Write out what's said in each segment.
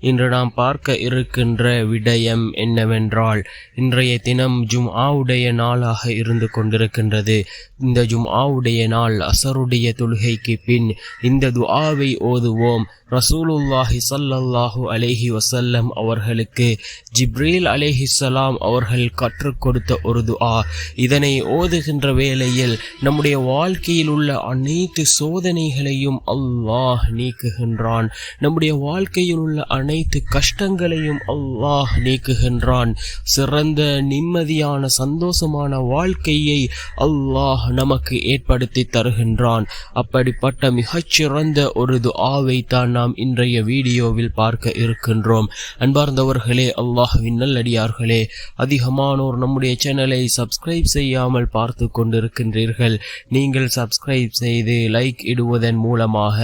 இன்று நாம் பார்க்க இருக்கின்ற விடயம் என்னவென்றால் இன்றைய தினம் ஜும் ஆவுடைய நாளாக இருந்து கொண்டிருக்கின்றது. இந்த ஜும் ஆவுடைய நாள் அசருடைய தொழுகைக்கு பின் இந்த துஆவை ஓதுவோம். ரசூலுல்லாஹி சல்லல்லாஹு அலேஹி வசல்லம் அவர்களுக்கு ஜிப்ரீல் அலைஹிஸ்ஸலாம் அவர்கள் கற்றுக் கொடுத்த ஒரு துஆ. இதனை ஓதுகின்ற வேளையில் நம்முடைய வாழ்க்கையில் உள்ள அனைத்து சோதனைகளையும் அல்லாஹ் நீக்குகின்றான். நம்முடைய வாழ்க்கையில் உள்ள அனைத்து கஷ்டங்களையும் அல்லாஹ் நீக்குகின்றான். சிறந்த நிம்மதியான சந்தோஷமான வாழ்க்கையை அல்லாஹ் நமக்கு ஏற்படுத்தி தருகின்றான். அப்படிப்பட்ட மிகச்சிறந்த ஒரு துஆவை தான் நாம் இன்றைய வீடியோவில் பார்க்க இருக்கின்றோம். அன்பார்ந்தவர்களே அல்லாஹுவின் நல்லடியார்களே அதிகமானோர் நம்முடைய சேனலை சப்ஸ்கிரைப் செய்யாமல் பார்த்து கொண்டிருக்கின்றீர்கள். நீங்கள் சப்ஸ்கிரைப் செய்து லைக் இடுவதன் மூலமாக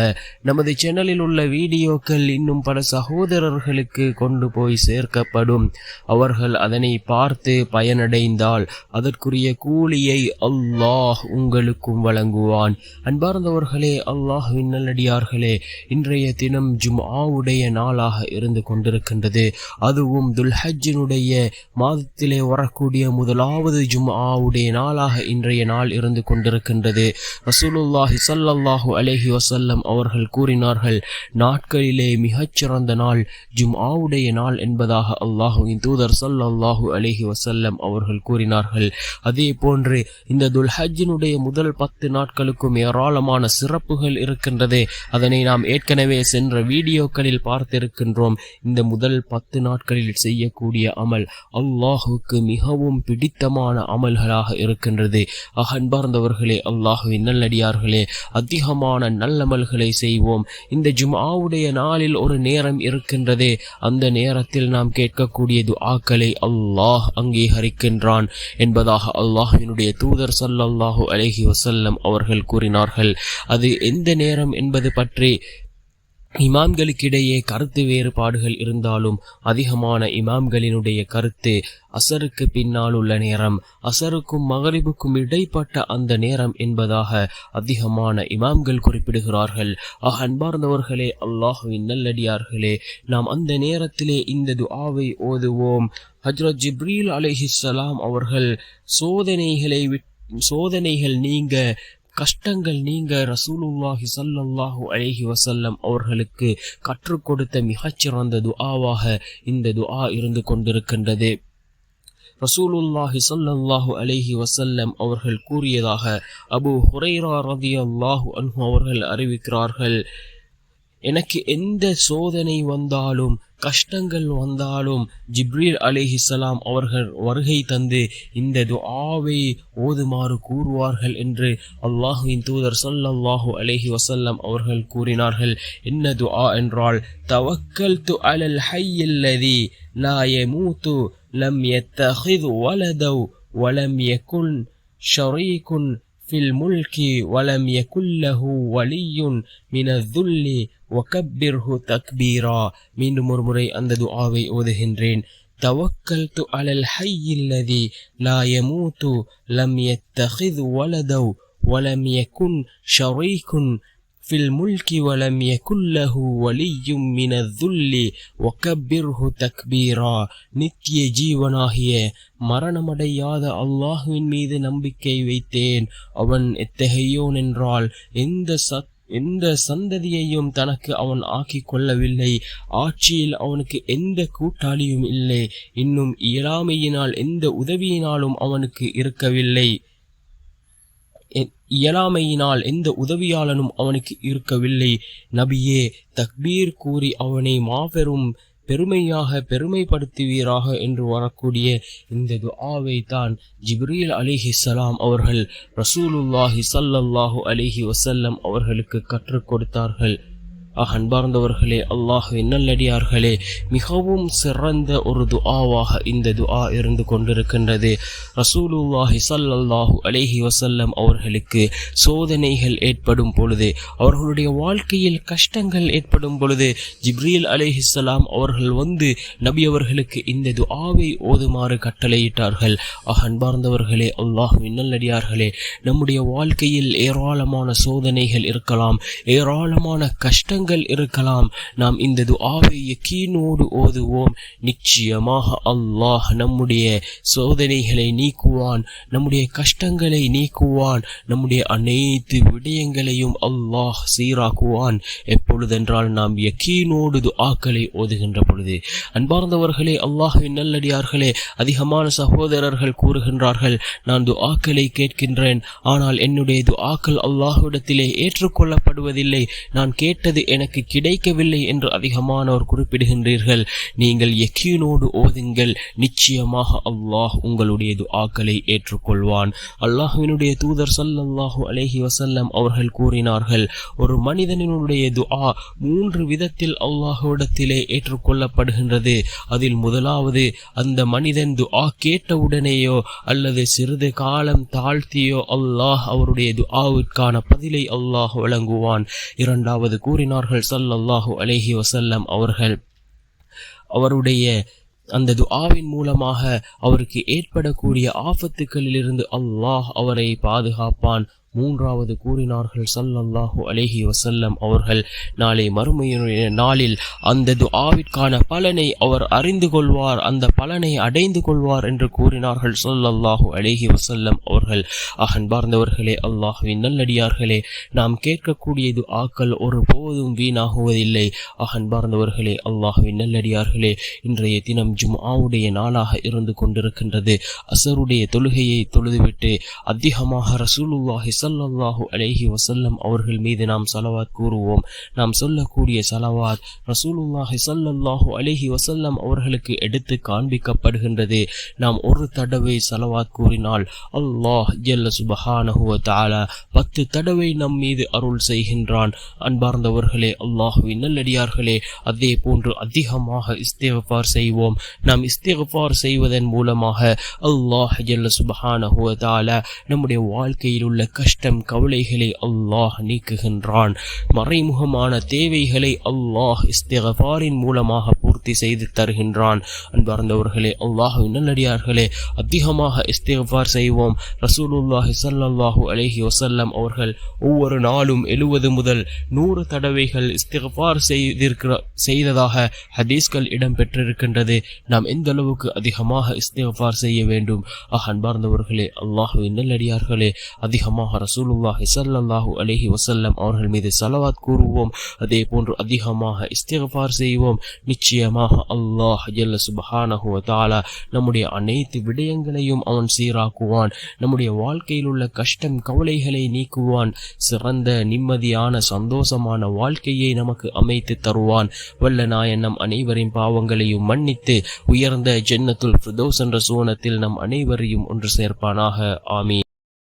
நமது சேனலில் உள்ள வீடியோக்கள் இன்னும் பல சகோதர சகோதரர்களுக்கு கொண்டு போய் சேர்க்கப்படும். அவர்கள் அதனை பார்த்து பயனடைந்தால் அதற்குரிய கூலியை அல்லாஹ் உங்களுக்கும் வழங்குவான். அன்பார்ந்தவர்களே அல்லாஹ் நல்லடியார்களே இன்றைய தினம் ஜும் ஆவுடைய நாளாக இருந்து கொண்டிருக்கின்றது. அதுவும் துல்ஹஜ்ஜினுடைய மாதத்திலே வரக்கூடிய முதலாவது ஜும் ஆவுடைய நாளாக இன்றைய நாள் இருந்து கொண்டிருக்கின்றது. ரசூலுல்லாஹி சல்லாஹூ அலைஹி வசல்லம் அவர்கள் கூறினார்கள் நாட்களிலே மிகச்சிறந்த நாள் ஜும்ஆவுடைய நாள் என்பதாக அல்லாஹுவின் தூதர் சல்லாஹூ அலைஹி வசல்லம் அவர்கள் கூறினார்கள். அதே போன்று இந்த துல்ஹஜினுடைய முதல் பத்து நாட்களுக்கும் ஏராளமான சிறப்புகள் இருக்கின்றது. அதனை நாம் ஏற்கனவே சென்ற வீடியோக்களில் பார்த்திருக்கின்றோம். இந்த முதல் பத்து நாட்களில் செய்யக்கூடிய அமல் அல்லாஹுக்கு மிகவும் பிடித்தமான அமல்களாக இருக்கின்றது. அகன்பார்ந்தவர்களே அல்லாஹுவின் நல்லடியார்களே அதிகமான நல்லமல்களை செய்வோம். இந்த ஜும்ஆவுடைய நாளில் ஒரு நேரம் இருக்க இருக்கின்றதே அந்த நேரத்தில் நாம் கேட்கக்கூடிய துஆக்களை அல்லாஹ் அங்கீகரிக்கின்றான் என்பதாக அல்லாஹினுடைய தூதர் ஸல்லல்லாஹு அலஹி வசல்லம் அவர்கள் கூறினார்கள். அது எந்த நேரம் என்பது பற்றி இமாம்களுக்கிடையே கருத்து வேறுபாடுகள் இருந்தாலும் அதிகமான இமாம்களினுடைய கருத்து அசருக்கு பின்னால் உள்ள நேரம் அசருக்கும் மகரிபுக்கும் இடைப்பட்ட அந்த நேரம் என்பதாக அதிகமான இமாம்கள் குறிப்பிடுகிறார்கள். ஆக அன்பார்ந்தவர்களே அல்லாஹுவின் நல்லடியார்களே நாம் அந்த நேரத்திலே இந்த துஆவை ஓதுவோம். ஹஜ்ரத் ஜிப்ரீல் அலைஹிஸ்ஸலாம் அவர்கள் சோதனைகளை விட் சோதனைகள் நீங்க கஷ்டங்கள் நீங்க ரசூலுல்லாஹி சல்லாஹு அலைஹி வசல்லம் அவர்களுக்கு கற்றுக் கொடுத்த மிகச்சிறந்த துஆவாக இந்த துஆ இருந்து கொண்டிருக்கின்றது. ரசூலுல்லாஹி ஸல்லல்லாஹு அலைஹி வசல்லம் அவர்கள் கூறியதாக அபு ஹுரைரா ரதியல்லாஹு அன்ஹு அவர்கள் அறிவிக்கிறார்கள். எனக்கு எந்த சோதனை வந்தாலும் கஷ்டங்கள் வந்தாலும் ஜிப்ரீல் அலிஹிசலாம் அவர்கள் வருகை தந்து இந்த துஆவை ஓதுமாறு கூறுவார்கள் என்று அல்லாஹுவின் தூதர் சொல்லல்லாஹு அலைஹி வசல்லம் அவர்கள் கூறினார்கள் என்ன துஆ என்றால் தவக்கல் து அலல் ஹையல்லதி லா யமூத்து லம் யத்தஹிது வலதவ் வலம் யகுன் ஷரீகுன் في الملك ولم يكن له ولي من الذل وكبره تكبيرا மீண்டும் ஒரு முறை அந்த துஆவை ஓதுகின்றேன் توكلت على الحي الذي لا يموت لم يتخذ ولدا ولم يكن شريك في الملك ولم يكن له ولي من الذل وكبره تكبيرا நித்திய ஜீவனாகிய மரணமடையாத அல்லாஹுவின் மீது நம்பிக்கை வைத்தேன் அவன் எத்தகையோன் என்றால் எந்த சத் எந்த சந்ததியையும் தனக்கு அவன் ஆக்கி கொள்ளவில்லை. ஆட்சியில் அவனுக்கு எந்த கூட்டாளியும் இல்லை. இன்னும் இயலாமையினால் எந்த உதவியினாலும் அவனுக்கு இருக்கவில்லை. இயலாமையினால் எந்த உதவியாளனும் அவனுக்கு இருக்கவில்லை. நபியே தக்பீர் கூறி அவனை மாபெரும் பெருமையாக பெருமைப்படுத்துவீராக என்று வரக்கூடிய இந்த துஆவை தான் ஜிப்ரீல் சலாம் அவர்கள் ரசூலுல்லாஹி சல்லல்லாஹு அலிஹி வசல்லம் அவர்களுக்கு கற்றுக் கொடுத்தார்கள். ஆக அன்பார்ந்தவர்களே அல்லாஹுவின் நல்லடியார்களே மிகவும் சிறந்த ஒரு துஆவாக இந்த துஆ இருந்து கொண்டிருக்கின்றது. ரசூலுல்லாஹி ஸல்லல்லாஹு அலேஹி வசல்லம் அவர்களுக்கு சோதனைகள் ஏற்படும் பொழுது அவர்களுடைய வாழ்க்கையில் கஷ்டங்கள் ஏற்படும் பொழுது ஜிப்ரீல் அலேஹிஸ்லாம் அவர்கள் வந்து நபி அவர்களுக்கு இந்த துஆவை ஓதுமாறு கட்டளையிட்டார்கள். ஆக அன்பார்ந்தவர்களே அல்லாஹுவின் நல்லடியார்களே நம்முடைய வாழ்க்கையில் ஏராளமான சோதனைகள் இருக்கலாம் ஏராளமான கஷ்டங்கள் இருக்கலாம். நாம் இந்த துஆவை யக்கீனோடு ஓதுவோம். நிச்சயமாக அல்லாஹ் நம்முடைய சோதனைகளை நீக்குவான். நம்முடைய கஷ்டங்களை நீக்குவான். நம்முடைய அனைத்து விடயங்களையும் அல்லாஹ் சீராக்குவான். எப்பொழுதென்றால் நாம் யக்கீனோடு துஆக்களை ஓதுகின்ற பொழுது. அன்பார்ந்தவர்களே அல்லாஹின் நல்லடியார்களே அதிகமான சகோதரர்கள் கூறுகின்றார்கள் நான் துஆக்களை கேட்கின்றேன். ஆனால் என்னுடைய துஆக்கள் அல்லாஹுடத்திலே ஏற்றுக்கொள்ளப்படுவதில்லை. நான் கேட்டது எனக்கு கிடைக்கவில்லை என்று அதிகமானோர் குறிப்பிடுகின்றீர்கள். நீங்கள் எக்கியனோடு ஓதுங்கள். நிச்சயமாக அல்லாஹ் உங்களுடைய துஆக்களை ஏற்றுக்கொள்வான். அல்லாஹுவினுடைய தூதர் ஸல்லல்லாஹு அலேஹி வசல்லம் அவர்கள் கூறினார்கள் ஒரு மனிதனினுடைய துஆ மூன்று விதத்தில் அல்லாஹுவிடத்திலே ஏற்றுக்கொள்ளப்படுகின்றது. அதில் முதலாவது அந்த மனிதன் துஆ கேட்டவுடனேயோ அல்லது சிறிது காலம் தாழ்த்தியோ அல்லாஹ் அவருடைய துஆவிற்கான பதிலை அல்லாஹ் வழங்குவான். இரண்டாவது கூறினார் அவர்கள் சல்லல்லாஹு அலைஹி வசல்லம் அவர்கள் அவருடைய அந்த துஆவின் மூலமாக அவருக்கு ஏற்படக்கூடிய ஆபத்துக்களிலிருந்து அல்லாஹ் அவரை பாதுகாப்பான். மூன்றாவது கூறினார்கள் சல்லல்லாஹு அலேஹி வசல்லம் அவர்கள் நாளை மறுமையினுடைய நாளில் அந்த துஆவிற்கான பலனை அவர் அறிந்து கொள்வார் அந்த பலனை அடைந்து கொள்வார் என்று கூறினார்கள் சொல்லல்லாஹு அலேஹி வசல்லம் அவர்கள். அகன்பார்ந்தவர்களே அல்லாஹுவின் நல்லடியார்களே நாம் கேட்கக்கூடிய துஆக்கள் ஒரு போதும் வீணாகுவதில்லை அகன்பார்ந்தவர்களே அல்லாஹுவின் நல்லடியார்களே இன்றைய தினம் ஜும்ஆவுடைய நாளாக இருந்து கொண்டிருக்கின்றது. அசருடைய தொழுகையை தொழுதுவிட்டு அதிகமாக ரசூலுல்லாஹி ஸல்லல்லாஹு அலேஹி வசல்லம் அவர்கள் மீது நாம் சலவாத் கூறுவோம். நாம் சொல்லக்கூடிய சலவாத் ரசூலுல்லாஹி ஸல்லல்லாஹு அலேஹி வசல்லம் அவர்களுக்கு எடுத்து காண்பிக்கப்படுகின்றது. நாம் ஒரு தடவை சலவாத் கூறினால் அல்லாஹ் ஜல்ல சுபஹானஹு வ பத்து தடவை நம் மீது அருள் செய்கின்றான். அன்பார்ந்தவர்களே அல்லாஹுவின் நல்லடியார்களே அதே போன்று அதிகமாக இஸ்திக்ஃபார் செய்வோம். நாம் இஸ்திக்ஃபார் செய்வதன் மூலமாக அல்லாஹ் ஜல்ல சுபஹானஹு வ நம்முடைய வாழ்க்கையில் உள்ள கஷ்டம் கவலைகளை அல்லாஹ் நீக்குகின்றான். மறைமுகமான தேவைகளை அல்லாஹ் இஸ்திகபாரின் மூலமாக பூர்த்தி செய்து தருகின்றான். அன்பார்ந்தவர்களே அல்லாஹ்வின் நல்லடியார்களே அதிகமாக இஸ்திகபார் செய்வோம். ரசூலுல்லாஹி ஸல்லல்லாஹு அலஹி வசல்லம் அவர்கள் ஒவ்வொரு நாளும் எழுவது முதல் நூறு தடவைகள் இஸ்திகபார் செய்திருக்கிற செய்ததாக ஹதீஸ்கள் இடம்பெற்றிருக்கின்றது. நாம் எந்த அளவுக்கு அதிகமாக இஸ்திகபார் செய்ய வேண்டும்? ஆஹ் அன்பார்ந்தவர்களே அல்லாஹுவின் நல்லடியார்களே அதிகமாக ரசூலுல்லாஹி ஸல்லல்லாஹு அலஹி வசல்லம் அவர்கள் மீது சலவாத் கூறுவோம். அதே போன்று அதிகமாக இஸ்திகபார் செய்வோம். நிச்சயமாக அல்லாஹ் ஜல்ல சுப்ஹானஹு தாலா நம்முடைய அனைத்து விடயங்களையும் அவன் சீராக்குவான். நம்முடைய வாழ்க்கையில் உள்ள கஷ்டம் கவலைகளை நீக்குவான். சிறந்த நிம்மதியான சந்தோஷமான வாழ்க்கையை நமக்கு அமைத்து தருவான். வல்ல நாயன் நம் அனைவரின் பாவங்களையும் மன்னித்து உயர்ந்த ஜென்னத்துல் ஃபிர்தௌஸ் என்ற சோனத்தில் நம் அனைவரையும் ஒன்று சேர்ப்பானாக. ஆமீன்.